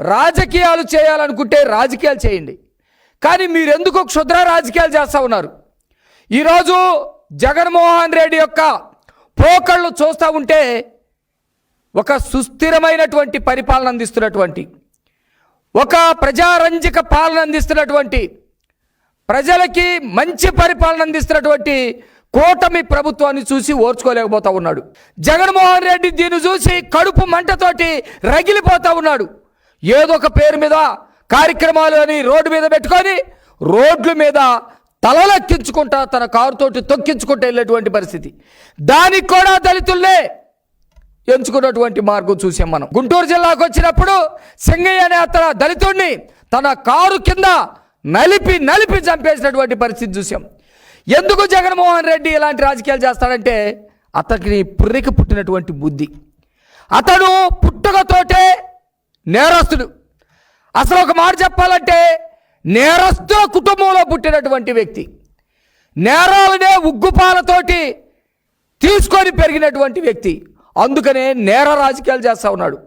రాజకీయాలు చేయాలనుకుంటే రాజకీయాలు చేయండి. కానీ మీరెందుకు క్షుద్ర రాజకీయాలు చేస్తూ ఉన్నారు? ఈరోజు జగన్మోహన్ రెడ్డి యొక్క పోకళ్ళు చూస్తూ ఉంటే ఒక సుస్థిరమైనటువంటి పరిపాలన అందిస్తున్నటువంటి ఒక ప్రజారంజక పాలన అందిస్తున్నటువంటి ప్రజలకి మంచి పరిపాలన అందిస్తున్నటువంటి కూటమి ప్రభుత్వాన్ని చూసి ఓర్చుకోలేకపోతా ఉన్నాడు. జగన్మోహన్ రెడ్డి దీన్ని చూసి కడుపు మంటతోటి రగిలిపోతా ఉన్నాడు. ఏదో ఒక పేరు మీద కార్యక్రమాలు అని రోడ్డు మీద పెట్టుకొని రోడ్ల మీద తలలెక్కించుకుంటా తన కారుతోటి తొక్కించుకుంటూ వెళ్ళేటువంటి పరిస్థితి. దానికి కూడా దళితుల్నే ఎంచుకున్నటువంటి మార్గం చూసాం మనం. గుంటూరు జిల్లాకు వచ్చినప్పుడు సింగయ్య అనే అతను దళితుడిని తన కారు కింద నలిపి నలిపి చంపేసినటువంటి పరిస్థితి చూసాం. ఎందుకు జగన్మోహన్ రెడ్డి ఇలాంటి రాజకీయాలు చేస్తాడంటే అతనికి పుర్రికి పుట్టినటువంటి బుద్ధి. అతడు పుట్టుకతోటే నేరస్తుడు. అసలు ఒక మాట చెప్పాలంటే నేరస్తుల కుటుంబంలో పుట్టినటువంటి వ్యక్తి. నేరాలనే ఉగ్గుపాలతోటి తీసుకొని పెరిగినటువంటి వ్యక్తి. అందుకనే నేర రాజకీయాలు చేస్తా ఉన్నాడు.